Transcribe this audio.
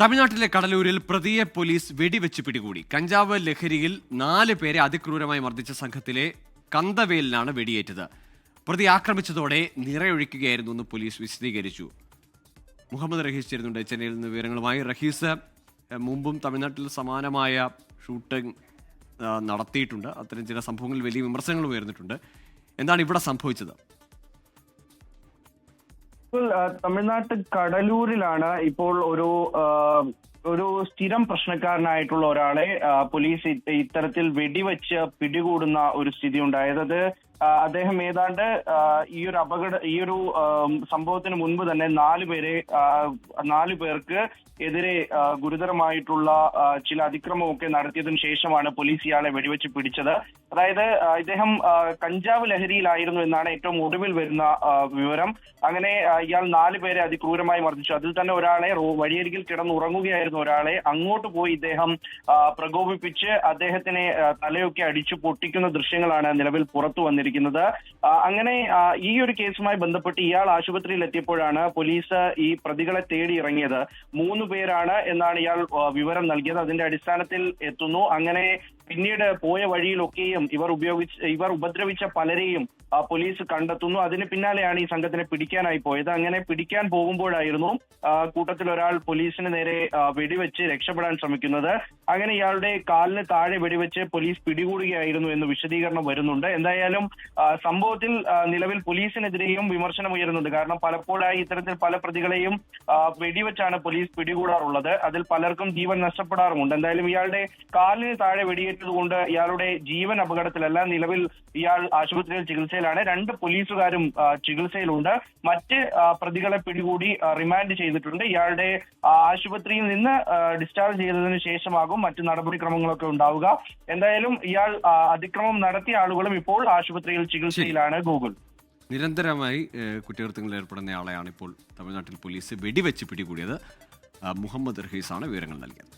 തമിഴ്നാട്ടിലെ കടലൂരിൽ പ്രതിയെ പോലീസ് വെടിവെച്ച് പിടികൂടി. കഞ്ചാവ് ലഹരിയിൽ നാല് പേരെ അതിക്രൂരമായി മർദ്ദിച്ച സംഘത്തിലെ കന്തവേലിനാണ് വെടിയേറ്റത്. പ്രതി ആക്രമിച്ചതോടെ നിറയൊഴിക്കുകയായിരുന്നു എന്ന് പോലീസ് വിശദീകരിച്ചു. മുഹമ്മദ് റഹീസ് ചേരുന്നുണ്ട്. ചെന്നൈയിൽ നിന്ന് വിവരങ്ങളുമായി. റഹീസ് മുമ്പും തമിഴ്നാട്ടിൽ സമാനമായ ഷൂട്ടിംഗ് നടത്തിയിട്ടുണ്ട്. അത്തരം ചില സംഭവങ്ങളിൽ വലിയ വിമർശനങ്ങൾ ഉയർന്നിട്ടുണ്ട്. എന്താണ് ഇവിടെ സംഭവിച്ചത്? ഇപ്പോൾ കടലൂരിലാണ് ഇപ്പോൾ ഒരു ഒരു സ്ഥിരം പ്രശ്നക്കാരനായിട്ടുള്ള ഒരാളെ പോലീസ് ഇത്തരത്തിൽ വെടിവെച്ച് പിടികൂടുന്ന ഒരു സ്ഥിതി ഉണ്ടായത്. അദ്ദേഹം ഏതാണ്ട് ഈ ഒരു അപകട ഈ ഒരു സംഭവത്തിന് മുൻപ് തന്നെ നാല് പേരെ നാല് പേർക്ക് എതിരെ ഗുരുതരമായിട്ടുള്ള ചില അതിക്രമമൊക്കെ നടത്തിയതിനു ശേഷമാണ് പോലീസ് ഇയാളെ വെടിവെച്ച് പിടിച്ചത്. അതായത് ഇദ്ദേഹം കഞ്ചാവ് ലഹരിയിലായിരുന്നു എന്നാണ് ഏറ്റവും ഒടുവിൽ വരുന്ന വിവരം. അങ്ങനെ ഇയാൾ നാല് പേരെ അതിക്രൂരമായി മർദ്ദിച്ചു. അതിൽ തന്നെ ഒരാളെ വഴിയരികിൽ കിടന്നുറങ്ങുകയായിരുന്ന ഒരാളെ. അങ്ങോട്ട് പോയി ഇദ്ദേഹം പ്രകോപിപ്പിച്ച് അദ്ദേഹത്തിനെ തലയൊക്കെ അടിച്ചു പൊട്ടിക്കുന്ന ദൃശ്യങ്ങളാണ് നിലവിൽ പുറത്തു വന്നിരിക്കുന്നത്. അങ്ങനെ ഈ ഒരു കേസുമായി ബന്ധപ്പെട്ട് ഇയാൾ ആശുപത്രിയിൽ എത്തിയപ്പോഴാണ് പോലീസ് ഈ പ്രതികളെ തേടി ഇറങ്ങിയത്. മൂന്ന് പേരാണ് എന്നാണ് ഇയാൾ വിവരം നൽകിയത്. അതിന്റെ അടിസ്ഥാനത്തിൽ എത്തുന്നു. അങ്ങനെ പിന്നീട് പോയ വഴിയിലൊക്കെയും ഇവർ ഉപയോഗിച്ച് ഇവർ ഉപദ്രവിച്ച പലരെയും പോലീസ് കണ്ടെത്തുന്നു. അതിന് പിന്നാലെയാണ് ഈ സംഘത്തിനെ പിടിക്കാനായി പോയത്. അങ്ങനെ പിടിക്കാൻ പോകുമ്പോഴായിരുന്നു കൂട്ടത്തിൽ ഒരാൾ പോലീസിന് നേരെ വെടിവെച്ച് രക്ഷപ്പെടാൻ ശ്രമിക്കുന്നത്. അങ്ങനെ ഇയാളുടെ കാലിന് താഴെ വെടിവെച്ച് പോലീസ് പിടികൂടുകയായിരുന്നു എന്ന് വിശദീകരണം വരുന്നുണ്ട്. എന്തായാലും സംഭവത്തിൽ നിലവിൽ പോലീസിനെതിരെയും വിമർശനം ഉയരുന്നുണ്ട്. കാരണം പലപ്പോഴായി ഇത്തരത്തിൽ പല പ്രതികളെയും വെടിവെച്ചാണ് പോലീസ് പിടികൂടാറുള്ളത്. അതിൽ പലർക്കും ജീവൻ നഷ്ടപ്പെടാറുമുണ്ട്. എന്തായാലും ഇയാളുടെ കാലിന് താഴെ വെടിയേറ്റതുകൊണ്ട് ഇയാളുടെ ജീവൻ അപകടത്തിലല്ല. നിലവിൽ ഇയാൾ ആശുപത്രിയിൽ ചികിത്സയിലാണ്. രണ്ട് പോലീസുകാരും ചികിത്സയിലുണ്ട്. മറ്റ് പ്രതികളെ പിടികൂടി റിമാൻഡ് ചെയ്തിട്ടുണ്ട്. ഇയാളുടെ ആശുപത്രിയിൽ നിന്ന് ഡിസ്ചാർജ് ചെയ്തതിനു ശേഷമാകും മറ്റ് നടപടിക്രമങ്ങളൊക്കെ ഉണ്ടാവുക. എന്തായാലും ഇയാൾ അതിക്രമം നടത്തിയ ആളുകളും ഇപ്പോൾ ആശുപത്രിയിൽ ചികിത്സയിലാണ്. ഗൂഗിൾ. നിരന്തരമായി കുറ്റകൃത്യങ്ങളിൽ ഏർപ്പെടുന്ന ആളെയാണ് ഇപ്പോൾ തമിഴ്നാട്ടിൽ പോലീസ് വെടിവെച്ച് പിടികൂടിയത്. മുഹമ്മദ് റഹീസാണ് വിവരങ്ങൾ നൽകിയത്.